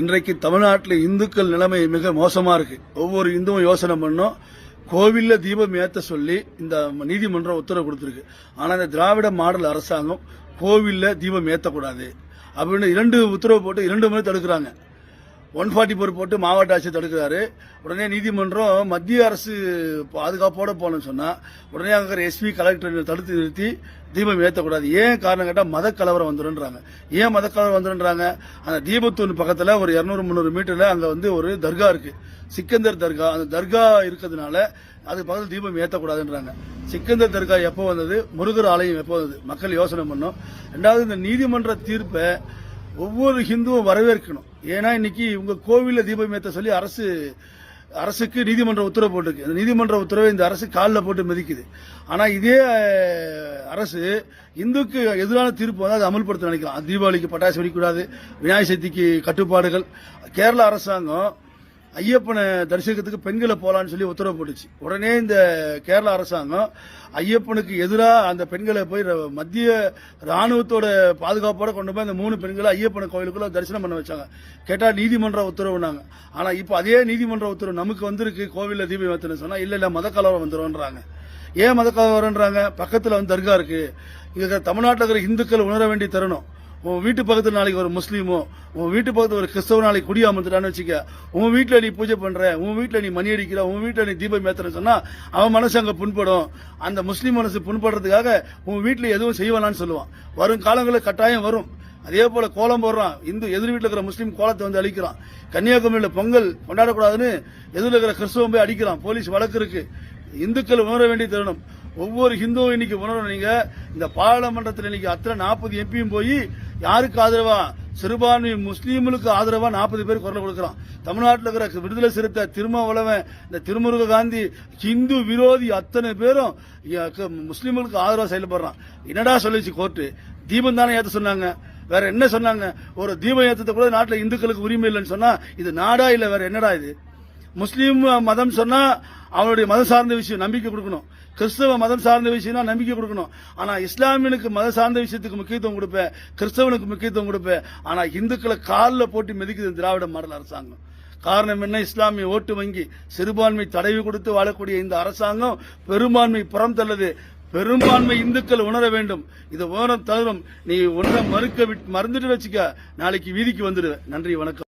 இன்றைக்கு தமிழ்நாட்டில் இந்துக்கள் நிலைமை மிக மோசமாக இருக்கு. ஒவ்வொரு இந்துவும் யோசனை பண்ணும். கோவில்ல தீபம் ஏற்ற சொல்லி இந்த நீதிமன்றம் உத்தரவு கொடுத்துருக்கு. ஆனால் இந்த திராவிட மாடல் அரசாங்கம் கோவிலில் தீபம் ஏற்றக்கூடாது அப்படின்னு இரண்டு உத்தரவு போட்டு இரண்டு முறை தடுக்கிறாங்க. ஒன் ஃபார்ட்டி ஃபோர் போட்டு மாவட்ட ஆட்சியர் தடுக்கிறாரு. உடனே நீதிமன்றம் மத்திய அரசு பாதுகாப்போட போகணும்னு சொன்னால் உடனே அங்கே எஸ்பி கலெக்டர் தடுத்து நிறுத்தி தீபம் ஏற்றக்கூடாது ஏன் காரணம் கேட்டால் மத கலவரம் வந்துடுன்றாங்க ஏன் மத கலவரம் வந்துடுன்றாங்க அந்த தீபத்தூன் பக்கத்தில் ஒரு இரநூறு முந்நூறு மீட்டரில் அங்கே வந்து ஒரு தர்கா இருக்குது சிக்கந்தர் தர்கா. அந்த தர்கா இருக்கிறதுனால அது பக்கத்தில் தீபம் ஏற்றக்கூடாதுன்றாங்க சிக்கந்தர் தர்கா எப்போ வந்தது? முருகர் ஆலயம் எப்போ வந்தது? மக்கள் யோசனை பண்ணோம். ரெண்டாவது இந்த நீதிமன்ற தீர்ப்பை ஒவ்வொரு ஹிந்துவும் வரவேற்கணும். ஏன்னா இன்னைக்கு உங்க கோவிலில் தீபம் ஏத்த சொல்லி அரசு அரசுக்கு நீதிமன்ற உத்தரவு போட்டிருக்கு. அந்த நீதிமன்ற உத்தரவை இந்த அரசு காலில் போட்டு மிதிக்குது. ஆனால் இதே அரசு இந்துக்கு எதிரான தீர்ப்பு வந்து அதை அமல்படுத்த நினைக்கலாம். தீபாவளிக்கு பட்டாசு வெடிக்கூடாது விநாயக சதுர்த்திக்கு கட்டுப்பாடுகள். கேரள அரசாங்கம் ஐயப்பனை தரிசிக்கிறதுக்கு பெண்களை போலான்னு சொல்லி உத்தரவு போட்டுச்சு. உடனே இந்த கேரள அரசாங்கம் ஐயப்பனுக்கு எதிராக அந்த பெண்களை போய் ர- மத்திய ராணுவத்தோட பாதுகாப்போட கொண்டு போய் அந்த மூணு பெண்களை ஐயப்பன் கோயிலுக்குள்ள தரிசனம் பண்ண வச்சாங்க. கேட்டா நீதிமன்ற உத்தரவுனாங்க ஆனா இப்போ அதே நீதிமன்ற உத்தரவு நமக்கு வந்திருக்கு கோவில்ல தீபம் ஏத்தணும் சொன்னா இல்ல இல்ல மத கலவரம் ஏன் மதக்கலவரன்றாங்க பக்கத்தில் பக்கத்துல வந்து தர்கா இருக்கு. இதுக்கு தமிழ்நாட்டில் இருக்கிற இந்துக்கள் உணர வேண்டிய தருணம். உன் வீட்டு பக்கத்து நாளைக்கு ஒரு முஸ்லீமோ உன் வீட்டு பக்கத்து ஒரு கிறிஸ்தவ நாளைக்கு குடி அமர்ந்துட்டான்னு வச்சுக்க உன் வீட்டில் நீ பூஜை பண்ற உன் வீட்டில் நீ மணி அடிக்கிற உன் வீட்டில் நீ தீபம் ஏத்துற சொன்னா அவன் மனசு அங்கே புண்படும். அந்த முஸ்லீம் மனசு புண்படுறதுக்காக உன் வீட்டில் எதுவும் செய்வானான்னு சொல்லுவான். வரும் காலங்களில் கட்டாயம் வரும். அதே போல கோலம் போடுறான். இந்து எதிர் வீட்டில் இருக்கிற முஸ்லீம் கோலத்தை வந்து அழிக்கிறான். கன்னியாகுமரியில் பொங்கல் கொண்டாடக்கூடாதுன்னு எதிரில் இருக்கிற கிறிஸ்தவம் போய் அடிக்கிறான். போலீஸ் வழக்கு இருக்கு. இந்துக்கள் உணர வேண்டிய தருணம். ஒவ்வொரு ஹிந்துவும் இன்னைக்கு உணரணும். நீங்க இந்த பாராளுமன்றத்தில் இன்னைக்கு அத்தனை நாற்பது எம்பியும் போய் யாருக்கு ஆதரவா? சிறுபான்மை முஸ்லீம்களுக்கு ஆதரவா நாற்பது பேர் குரல் கொடுக்கிறான். தமிழ்நாட்டில் இருக்கிற விடுதலை சிறுத்தை திருமாவளவன் இந்த திருமுருக காந்தி ஹிந்து விரோதி அத்தனை பேரும் க- முஸ்லீம்களுக்கு ஆதரவா செயல்படுறான். என்னடா சொல்லிச்சு கோர்ட்டு? தீபம் தானே ஏற்ற சொன்னாங்க. வேற என்ன சொன்னாங்க? ஒரு தீபம் ஏற்றத்தை கூட நாட்டில் இந்துக்களுக்கு உரிமை இல்லைன்னு சொன்னா இது நாடா இல்லை வேற என்னடா இது? முஸ்லீம் மதம் சொன்னா அவனுடைய மதம் சார்ந்த விஷயம் நம்பிக்கை கொடுக்கணும். கிறிஸ்தவ மதம் சார்ந்த விஷயம்னா நம்பிக்கை கொடுக்கணும். ஆனா இஸ்லாமியனுக்கு மதம் சார்ந்த விஷயத்துக்கு முக்கியத்துவம் கொடுப்பேன். கிறிஸ்தவனுக்கு முக்கியத்துவம் கொடுப்பேன். ஆனா இந்துக்களை காலில் போட்டு மிதிக்குது திராவிட மாடல் அரசாங்கம். காரணம் என்ன? இஸ்லாமிய ஓட்டு வங்கி சிறுபான்மை தடவி கொடுத்து வாழக்கூடிய இந்த அரசாங்கம் பெரும்பான்மை புறம் தள்ளது. பெரும்பான்மை இந்துக்கள் உணர வேண்டும். இது ஓரம் தவிரும் நீ உணர மறுக்க மறந்துட்டு வச்சுக்க. நாளைக்கு வீதிக்கு வந்துடுவேன். நன்றி வணக்கம்.